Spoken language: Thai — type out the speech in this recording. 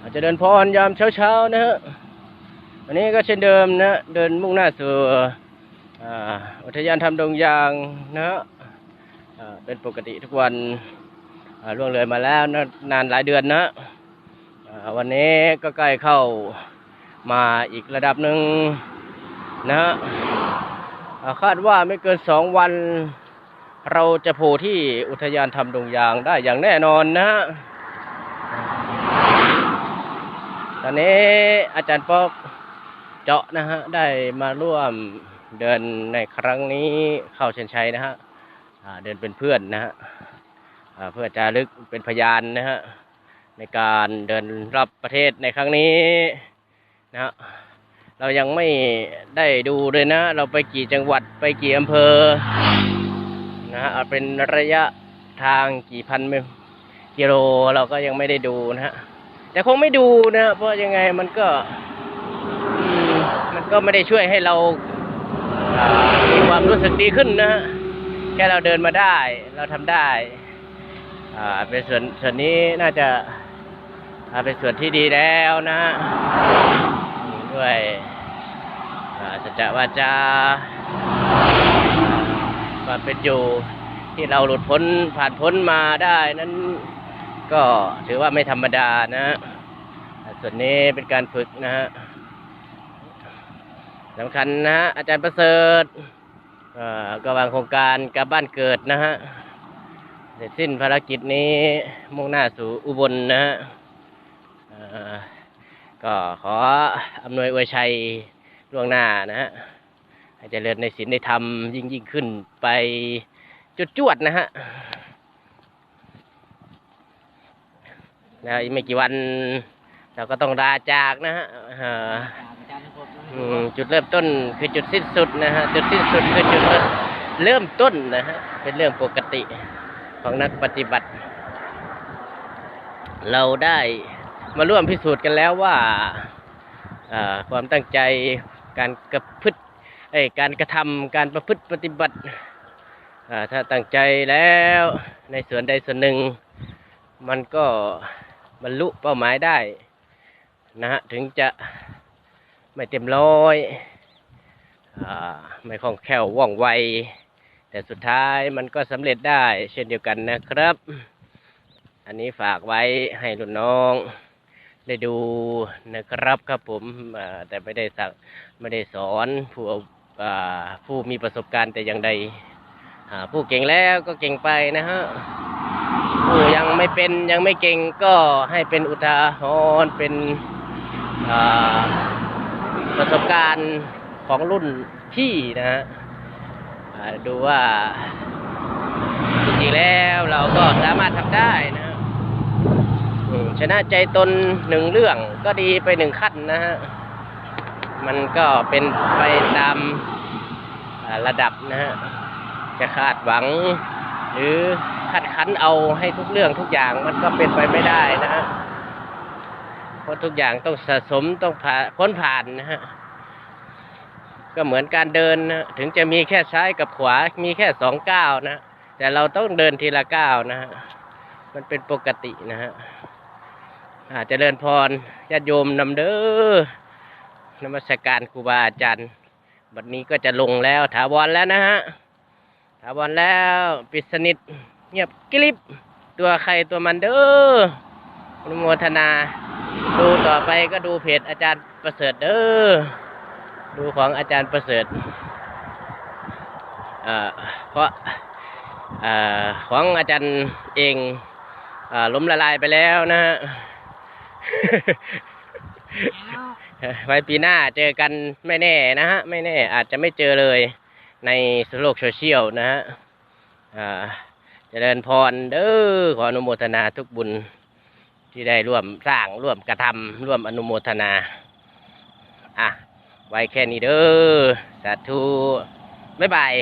อาจจะเดินพรยามเช้าๆนะฮะวันนี้ก็เช่นเดิมนะเดินมุ่งหน้าสู่อุทยานธรรมดงยางนะฮะเป็นปกติทุกวันล่วงเลยมาแล้วนะนานหลายเดือนนะวันนี้ก็ใกล้เข้ามาอีกระดับหนึ่งนะฮะคาดว่าไม่เกินสองวัน เราจะโผล่ที่อุทยานธรรมดงยางได้อย่างแน่นอนนะฮะ ต อนนี้อาจารย์ป๊อกเจาะนะฮะ ได้มาร่วมเดินในครั้งนี้เข้าเชนชัยนะฮะเดินเป็นเพื่อนนะฮะเพื่อจารึกเป็นพยานนะฮะในการเดินรอบประเทศในครั้งนี้นะฮะเรายังไม่ได้ดูเลยนะ เราไปกี่จังหวัดไปกี่อำเภอนะฮะเป็นระยะทางกี่พันกิโลเราก็ยังไม่ได้ดูนะฮะ แต่คงไม่ดูนะ เพราะยังไงมันก็มันก็ไม่ได้ช่วยให้เรามีความรู้สึกดีขึ้นนะแค่เราเดินมาได้ เราทำได้อ่าเป็นส่วนส่วนนี้น่าจะอ่าเป็นส่วนที่ดีแล้วนะด้วยอ่าสัจะวาจาความเป็นอยู่ที่เราหลุดพ้นผ่านพ้นมาได้นั้น ก็ถือว่าไม่ธรรมดานะฮะส่วนนี้เป็นการฝึกนะฮะสำคัญนะฮะอาจารย์ประเสริฐก็วางโครงการกลับบ้านเกิดนะฮะเสร็จสิ้นภารกิจนี้มุ่งหน้าสู่อุบลนะฮะก็ขออำนวยอวยชัยล่วงหน้านะฮะให้เจริญในศีลในธรรมยิ่งยิ่งขึ้นไปจุดจวดนะฮะ นะอีกไม่กี่วัน เราก็ต้องลาจากนะฮะจุดเริ่มต้นคือจุดสิ้นสุดนะฮะจุดสิ้นสุดคือจุดเริ่มต้นนะฮะเป็นเรื่องปกติของนักปฏิบัติ เราได้มาร่วมพิสูจน์กันแล้วว่าความตั้งใจการกระพฤติเอ้ยการกระทำการประพฤติปฏิบัติถ้าตั้งใจแล้วในส่วนใดส่วนหนึ่ง มันก็ บรรลุเป้าหมายได้นะฮะถึงจะไม่เต็มร้อยอไม่คล่องแคล่วว่องไว แต่สุดท้ายมันก็สำเร็จได้ เช่นเดียวกันนะครับ อันนี้ฝากไว้ให้รุ่นน้องได้ดูนะครับครับผมแต่ไม่ได้สั่งไม่ได้สอนผู้ผู้มีประสบการณ์แต่อย่างใดผู้เก่งแล้วก็เก่งไปนะฮะ ยังไม่เป็นยังไม่เก่งก็ให้เป็นอุทาหรณ์เป็นประสบการณ์ของรุ่นพี่นะฮะดูว่าจริงๆแล้วเราก็สามารถทำได้นะชนะใจตนหนึ่งเรื่องก็ดีไปหนึ่งขั้นนะฮะ มันก็เป็นไปตามระดับนะฮะ จะคาดหวังหรือ คัดคันเอาให้ทุกเรื่องทุกอย่างมันก็เป็นไปไม่ได้นะฮะเพราะทุกอย่างต้องสะสมต้องผ่านพ้นผ่านนะฮะก็เหมือนการเดินนะถึงจะมีแค่ซ้ายกับขวา มีแค่สองก้าวนะแต่เราต้องเดินทีละก้าวนะฮะมันเป็นปกตินะฮะอาจจะเดินพรญาติโยมนำเด้อนมัสการครูบาอาจารย์บัดนี้ก็จะลงแล้วถาวรแล้วนะฮะถาวรแล้ว ปิดสนิท เงียบกริบตัวใครตัวมันเด้ออนุโมทนา ดูต่อไปก็ดูเพจอาจารย์ประเสริฐเด้อดูของอาจารย์ประเสริฐเพราะอของอาจารย์เองอล้มละลายไปแล้วนะฮะไว้ปีหน้าเจอกันไม่แน่นะฮะ ไม่แน่อาจจะไม่เจอเลยในโลกโซเชียลนะฮะ เจริญพรเด้อขออนุโมทนาทุกบุญที่ได้ร่วมสร้างร่วมกระทำร่วมอนุโมทนา อะ ไว้แค่นี้เด้อสาธุบ๊ายบาย